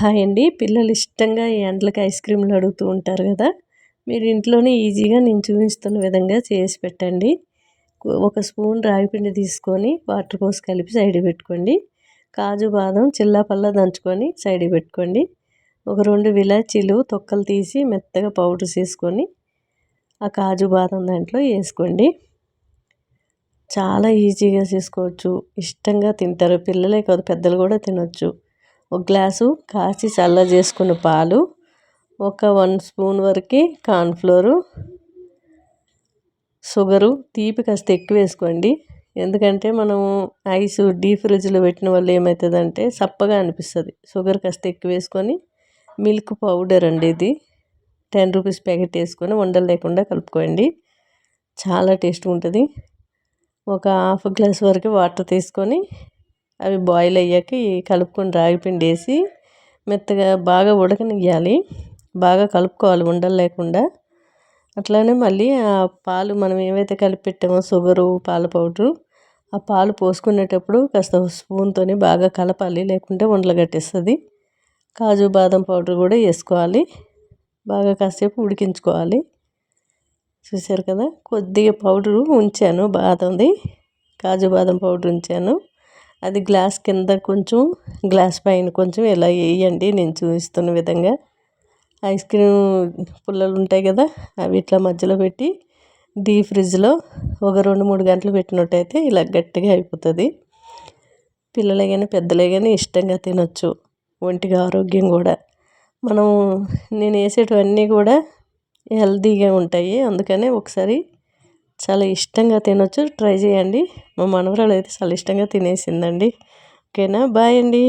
Hi అండి. పిల్లలు ఇష్టంగా ఈ ఎండలకి ఐస్ క్రీమ్లు అడుగుతూ ఉంటారు కదా. మీరు ఇంట్లోనే ఈజీగా నేను చూపిస్తున్న విధంగా చేసి పెట్టండి. ఒక స్పూన్ రాగి పిండి తీసుకొని వాటర్ పోసి కలిపి సైడ్ పెట్టుకోండి. కాజు బాదం చిల్లాపల్ల దంచుకొని సైడ్ పెట్టుకోండి. ఒక రెండు విలాచీలు తొక్కలు తీసి మెత్తగా పౌడర్ చేసుకొని ఆ కాజు బాదం దాంట్లో వేసుకోండి. చాలా ఈజీగా చేసుకోవచ్చు. ఇష్టంగా తింటారు. పిల్లలే కాదు పెద్దలు కూడా తినొచ్చు. ఒక గ్లాసు కాచి చల్ల చేసుకున్న పాలు ఒక వన్ స్పూన్ వరకు కార్న్ఫ్లోరు షుగరు తీపి కాస్త ఎక్కువ వేసుకోండి. ఎందుకంటే మనము ఐస్ డీప్ ఫ్రిడ్జ్లో పెట్టిన వల్ల ఏమవుతుందంటే చప్పగా అనిపిస్తుంది. షుగర్ కాస్త ఎక్కువ వేసుకొని మిల్క్ పౌడర్ అండి ఇది. టెన్ రూపీస్ ప్యాకెట్ వేసుకొని ఉండలు లేకుండా కలుపుకోండి. చాలా టేస్ట్గా ఉంటుంది. ఒక హాఫ్ గ్లాస్ వరకు వాటర్ తీసుకొని అవి బాయిల్ అయ్యాక కలుపుకొని రాగిపిండి వేసి మెత్తగా బాగా ఉడకనియ్యాలి. బాగా కలుపుకోవాలి ఉండలు లేకుండా. అట్లానే మళ్ళీ ఆ పాలు మనం ఏవైతే కలిపి పెట్టామో షుగరు పాల పౌడరు ఆ పాలు పోసుకునేటప్పుడు కాస్త స్పూన్తో బాగా కలపాలి లేకుంటే ఉండలు కట్టేస్తుంది. కాజు బాదం పౌడర్ కూడా వేసుకోవాలి. బాగా కాసేపు ఉడికించుకోవాలి. చూశారు కదా? కొద్దిగా పౌడరు ఉంచాను బాదంది. కాజు బాదం పౌడర్ ఉంచాను. అది గ్లాస్ కింద కొంచెం గ్లాస్ పైన కొంచెం ఇలా వేయండి. నేను చూపిస్తున్న విధంగా. ఐస్ క్రీమ్ పుల్లలు ఉంటాయి కదా అవి ఇట్లా మధ్యలో పెట్టి డీప్ ఫ్రిడ్జ్లో ఒక రెండు మూడు గంటలు పెట్టినట్టయితే ఇలా గట్టిగా అయిపోతుంది. పిల్లలే కానీ పెద్దలే కానీ ఇష్టంగా తినొచ్చు. ఒంటికి ఆరోగ్యం కూడా. మనం నేను వేసేటివన్నీ కూడా హెల్తీగా ఉంటాయి. అందుకనే ఒకసారి చాలా ఇష్టంగా తినొచ్చు. ట్రై చేయండి. మా మనవరాలు అయితే చాలా ఇష్టంగా తినేసిందండి. ఓకేనా? బాయ్ అండి.